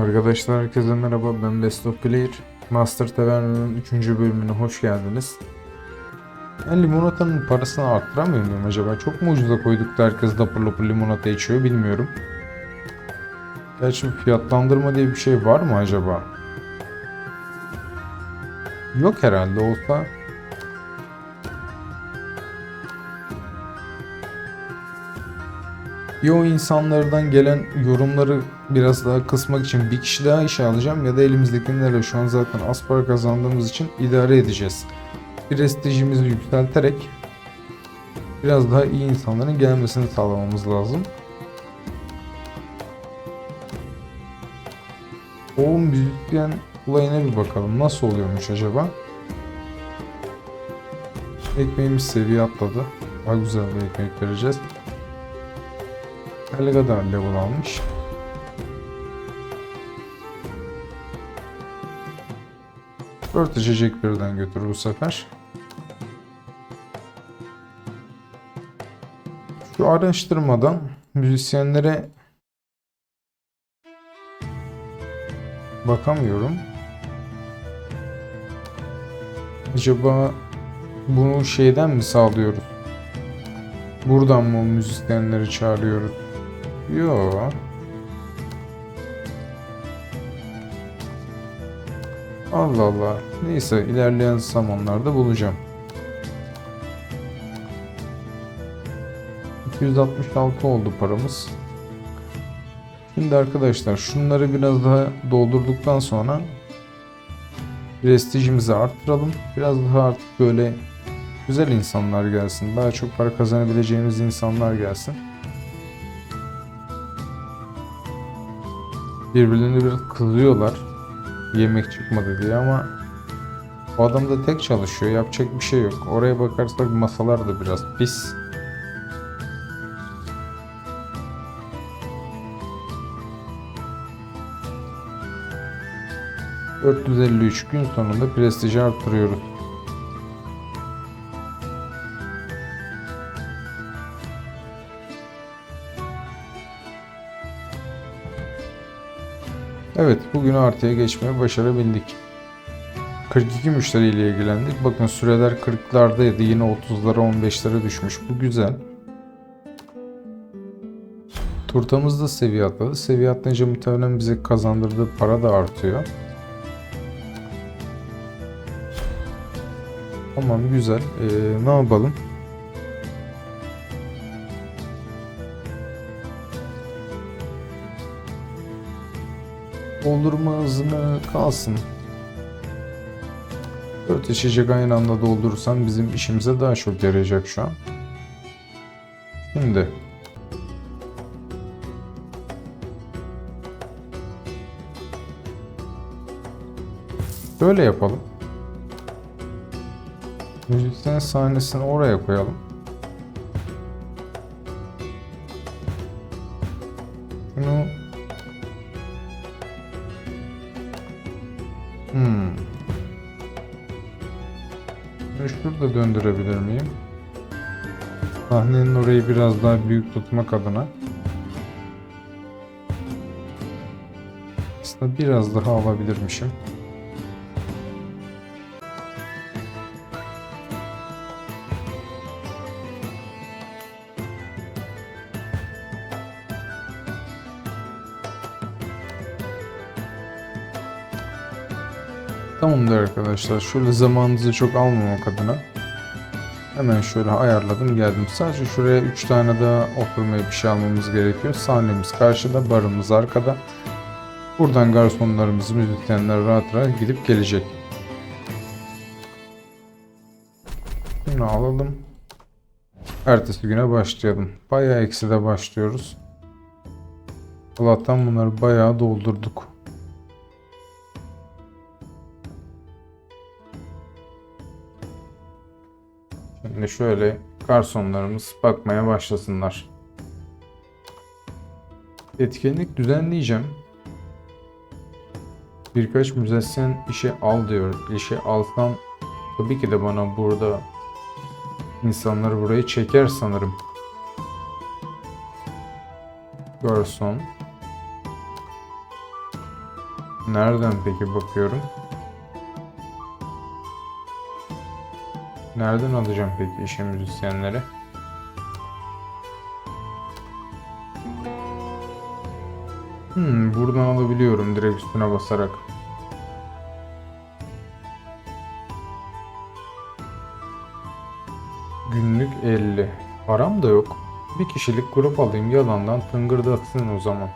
Arkadaşlar herkese merhaba ben Best of Player. Master Taverna'nın 3. bölümüne hoş geldiniz. Ben limonatanın parasını arttıramıyor muyum acaba? Çok mu ucuza koyduk da herkes lapır lapır limonata içiyor bilmiyorum. Gerçi fiyatlandırma diye bir şey var mı acaba? Yok herhalde olsa. Yo insanlardan gelen yorumları biraz daha kısmak için bir kişi daha işe alacağım ya da elimizdekilerle şu an zaten az para kazandığımız için idare edeceğiz. Prestijimizi yükselterek biraz daha iyi insanların gelmesini sağlamamız lazım. O müzisyen olayına bir bakalım. Nasıl oluyormuş acaba? Ekmeğimiz seviye atladı. Daha güzel bir ekmek vereceğiz. Helga da level almış. Dört içecek birden götür bu sefer. Şu araştırmadan müzisyenlere bakamıyorum. Acaba bunu şeyden mi sağlıyoruz? Buradan mı müzisyenleri çağırıyoruz? Yo. Allah Allah. Neyse ilerleyen zamanlarda bulacağım. 266 oldu paramız. Şimdi arkadaşlar şunları biraz daha doldurduktan sonra prestijimizi arttıralım. Biraz daha artık böyle güzel insanlar gelsin. Daha çok para kazanabileceğimiz insanlar gelsin. Birbirlerini biraz kızıyorlar. Yemek çıkmadı diye ama o adam da tek çalışıyor. Yapacak bir şey yok. Oraya bakarsak masalar da biraz pis. ...453 gün sonunda prestiji arttırıyoruz. Evet, bugün artıya geçmeye başarabildik. 42 müşteriyle ilgilendik. Bakın süreler 40'lardaydı. Yine 30'lara 15'lere düşmüş. Bu güzel. Turtamız da seviye atladı. Seviye atlayınca muhtemelen bize kazandırdığı para da artıyor. Tamam güzel. Ee, ne yapalım? Doldurma hızını kalsın. 4 içecek aynı anda doldurursam bizim işimize daha çok yarayacak şu an. Şimdi Böyle yapalım. Müzisyen sahnesini oraya koyalım. Hmm. Şurada döndürebilir miyim? Sahnenin orayı biraz daha büyük tutmak adına. Aslında biraz daha alabilirmişim. Tamamdır arkadaşlar. Şöyle zamanınızı çok almamak adına hemen şöyle ayarladım geldim. Sadece şuraya 3 tane daha oturmaya bir şey almamız gerekiyor. Sahnemiz karşıda, barımız arkada. Buradan garsonlarımız, müzisyenler rahat rahat gidip gelecek. Bunu alalım. Ertesi güne başlayalım. Bayağı ekside başlıyoruz. Allah'tan bunları bayağı doldurduk. Şimdi şöyle garsonlarımız bakmaya başlasınlar. Etkinlik düzenleyeceğim. Birkaç müzisyen işe al diyor. İşe alsam tabii ki de bana burada insanları burayı çeker sanırım. Garson. Nereden peki bakıyorum? Nereden alacağım peki işe müzisyenleri? Hmm, buradan alabiliyorum direkt üstüne basarak. Günlük 50. Param da yok. Bir kişilik grup alayım yalandan tıngırdatsın o zaman.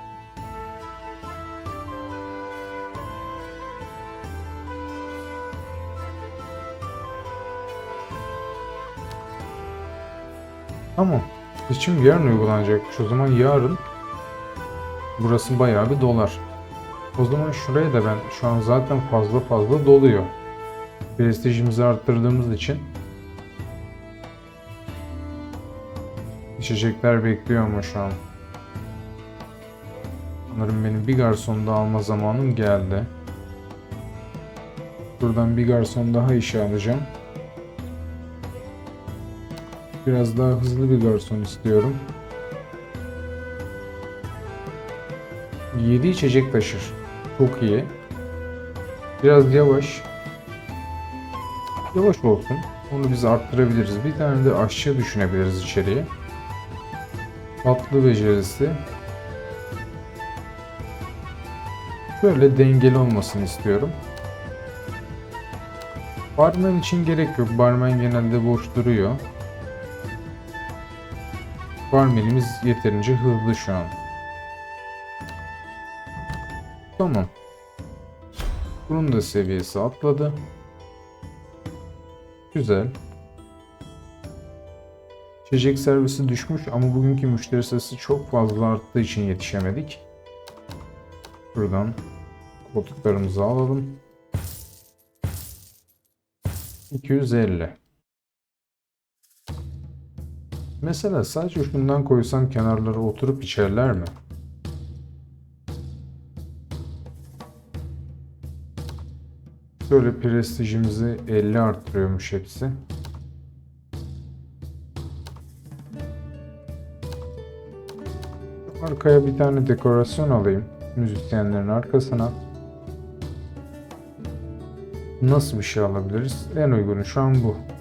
Tamam. Seçim yarın uygulanacakmış. O zaman yarın burası bayağı bir dolar. O zaman şuraya da ben şu an zaten fazla fazla doluyor. Prestijimizi arttırdığımız için içecekler bekliyor ama şu an. Sanırım benim bir garson daha alma zamanım geldi. Buradan bir garson daha işe alacağım. Biraz daha hızlı bir garson istiyorum. 7 içecek taşır. Çok iyi. Biraz yavaş. Yavaş olsun. Onu biz arttırabiliriz. Bir tane de aşçı düşünebiliriz içeriye. Tatlı becerisi. Şöyle dengeli olmasını istiyorum. Barmen için gerek yok. Barmen genelde boş duruyor. Barmenimiz yeterince hızlı şu an. Tamam. Bunun da seviyesi atladı. Güzel. İçecek servisi düşmüş ama bugünkü müşteri sayısı çok fazla arttığı için yetişemedik. Buradan koltuklarımızı alalım. 250. Mesela sadece şundan koysam kenarlara oturup içerler mi? Böyle prestijimizi 50 arttırıyormuş hepsi. Arkaya bir tane dekorasyon alayım. Müzisyenlerin arkasına. Nasıl bir şey alabiliriz? En uygunu şu an bu.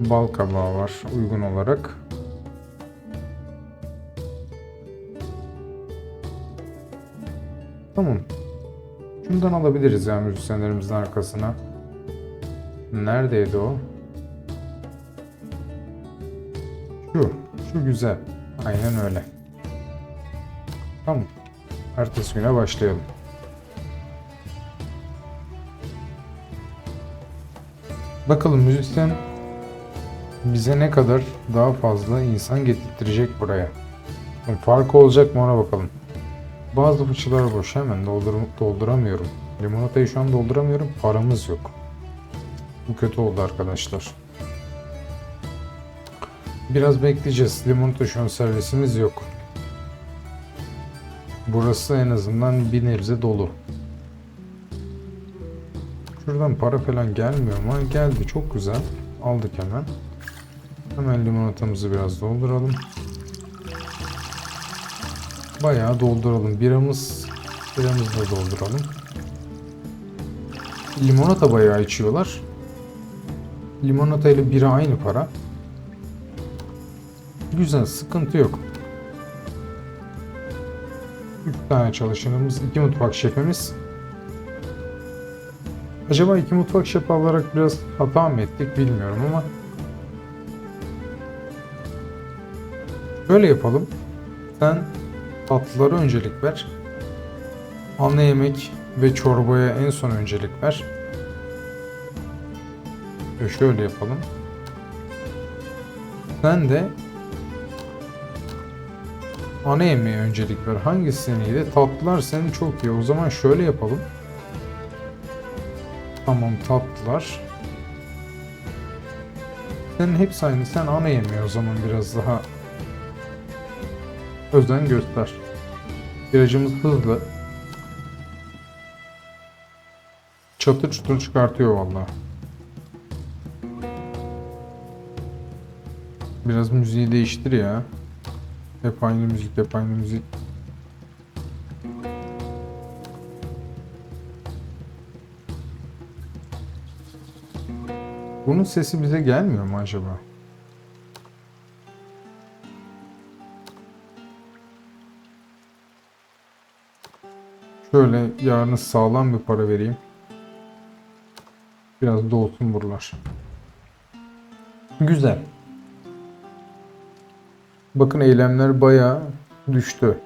Bal kabağı var uygun olarak. Tamam. Şundan alabiliriz ya müzisyenlerimizin arkasına. Neredeydi o? Şu. Şu güzel. Aynen öyle. Tamam. Ertesi güne başlayalım. Bakalım müzisyen bize ne kadar daha fazla insan getirtecek buraya. Farkı olacak mı ona bakalım. Bazı fıçılar boş hemen doldur dolduramıyorum. Limonatayı şu an dolduramıyorum. Paramız yok. Bu kötü oldu arkadaşlar. Biraz bekleyeceğiz. Limonata şu an servisimiz yok. Burası en azından bir nebze dolu. Şuradan para falan gelmiyor ama geldi. Çok güzel. Aldık hemen. Hemen limonatamızı biraz dolduralım. Bayağı dolduralım. Biramız, biramızı da dolduralım. Limonata bayağı içiyorlar. Limonata ile bira aynı para. Güzel, sıkıntı yok. 3 tane çalışanımız, 2 mutfak şefimiz. Acaba iki mutfak şefi alarak biraz hata mı ettik bilmiyorum ama Böyle yapalım. Sen tatlılara öncelik ver. Ana yemek ve çorbaya en son öncelik ver. Ve şöyle yapalım. Sen de ana yemeğe öncelik ver. Hangisi iyiydi? Tatlılar senin çok iyi. O zaman şöyle yapalım. Tamam tatlılar. Senin hepsi aynı. Sen ana yemeği o zaman biraz daha özen göster. Virajımız hızlı. Çatır çutur çıkartıyor valla. Biraz müziği değiştir ya. Hep aynı müzik, hep aynı müzik. Bunun sesi bize gelmiyor mu acaba? Şöyle yarın sağlam bir para vereyim. Biraz dolsun buralar. Güzel. Bakın eylemler bayağı düştü.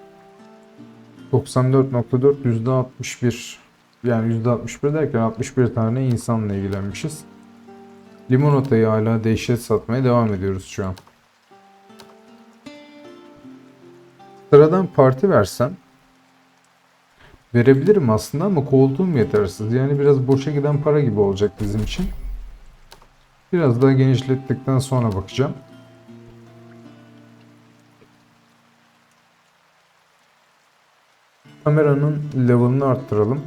94.4 %61 yani %61 derken 61 tane insanla ilgilenmişiz. Limonatayı hala dehşet satmaya devam ediyoruz şu an. Sıradan parti versem verebilirim aslında ama koltuğum yetersiz. Yani biraz boşa giden para gibi olacak bizim için. Biraz daha genişlettikten sonra bakacağım. Kameranın level'ını arttıralım.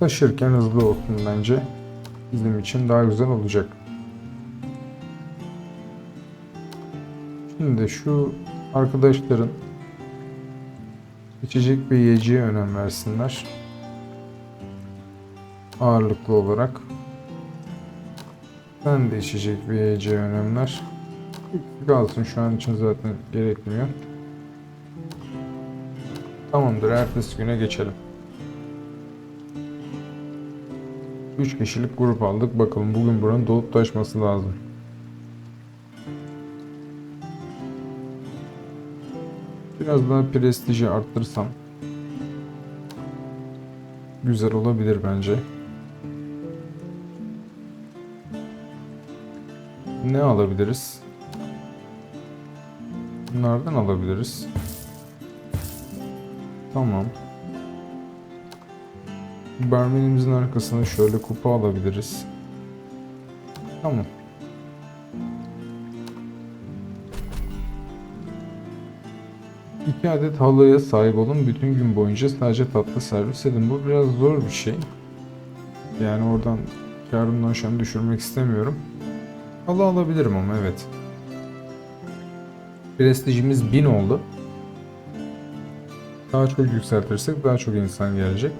Taşırken hızlı olsun bence. Bizim için daha güzel olacak. Şimdi şu arkadaşların içecek ve yiyeceğe önem versinler. Ağırlıklı olarak. Ben de içecek ve yiyeceğe önem ver. Kalsın şu an için zaten gerekmiyor. Tamamdır ertesi güne geçelim. 3 kişilik grup aldık. Bakalım bugün buranın dolup taşması lazım. Biraz daha prestiji arttırsam güzel olabilir bence. Ne alabiliriz? Bunlardan alabiliriz. Tamam. Barmenimizin arkasına şöyle kupa alabiliriz. Tamam. İki adet halıya sahip olun. Bütün gün boyunca sadece tatlı servis edin. Bu biraz zor bir şey. Yani oradan karımdan şu an düşürmek istemiyorum. Halı alabilirim ama evet. Prestijimiz 1000 oldu. Daha çok yükseltirsek daha çok insan gelecek.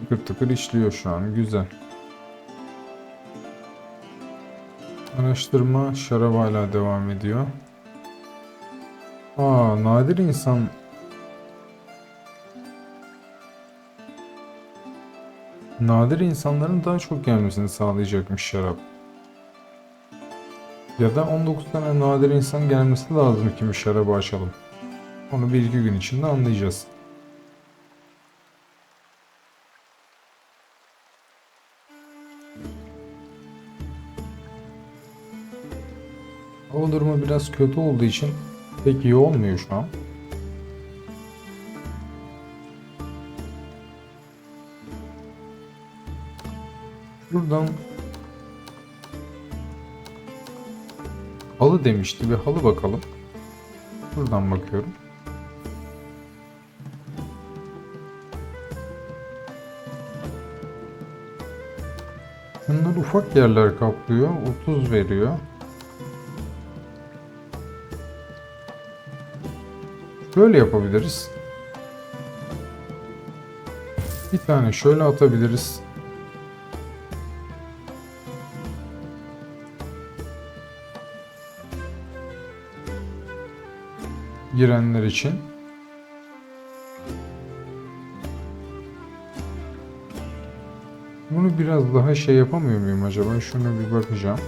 Tıkır tıkır işliyor şu an. Güzel. Araştırma şarap hala devam ediyor. Aa nadir insan nadir insanların daha çok gelmesini sağlayacakmış şarap. Ya da 19 tane nadir insan gelmesi lazım ki bir şarabı açalım. Onu bir iki gün içinde anlayacağız. Durumu biraz kötü olduğu için pek iyi olmuyor şu an. Buradan halı demişti bir halı bakalım. Buradan bakıyorum. Bunlar ufak yerler kaplıyor. 30 veriyor. Böyle yapabiliriz. Bir tane şöyle atabiliriz. Girenler için. Bunu biraz daha şey yapamıyor muyum acaba? Şuna bir bakacağım.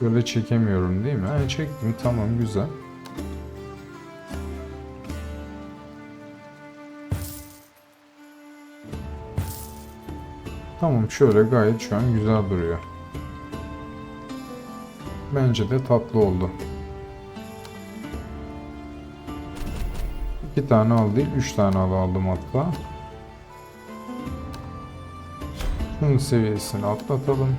Böyle çekemiyorum değil mi? Ha, çektim. Tamam güzel. Tamam şöyle gayet şu an güzel duruyor. Bence de tatlı oldu. İki tane al değil, üç tane al aldım hatta. Şunun seviyesini atlatalım.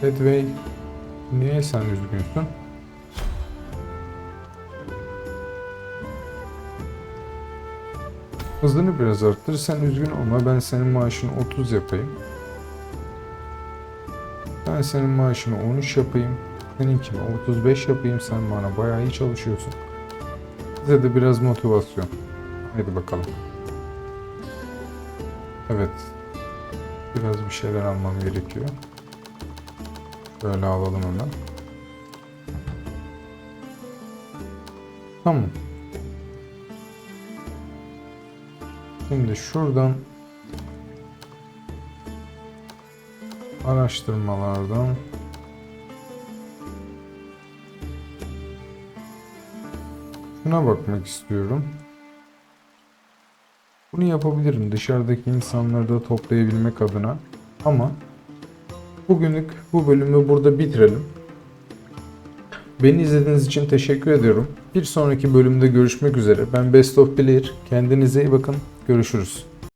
Headway, niye sen üzgünsün? Hızını biraz arttır. Sen üzgün olma. Ben senin maaşını 30 yapayım. Ben senin maaşını 13 yapayım. Seninki mi? 35 yapayım sen bana. Bayağı iyi çalışıyorsun. Bize de biraz motivasyon. Hadi bakalım. Evet. Biraz bir şeyler almam gerekiyor. Şöyle alalım hemen. Tamam. Şimdi şuradan araştırmalardan şuna bakmak istiyorum. Bunu yapabilirim dışarıdaki insanları da toplayabilmek adına. Ama bugünlük bu bölümü burada bitirelim. Beni izlediğiniz için teşekkür ediyorum. Bir sonraki bölümde görüşmek üzere. Ben Best of Player. Kendinize iyi bakın. Görüşürüz.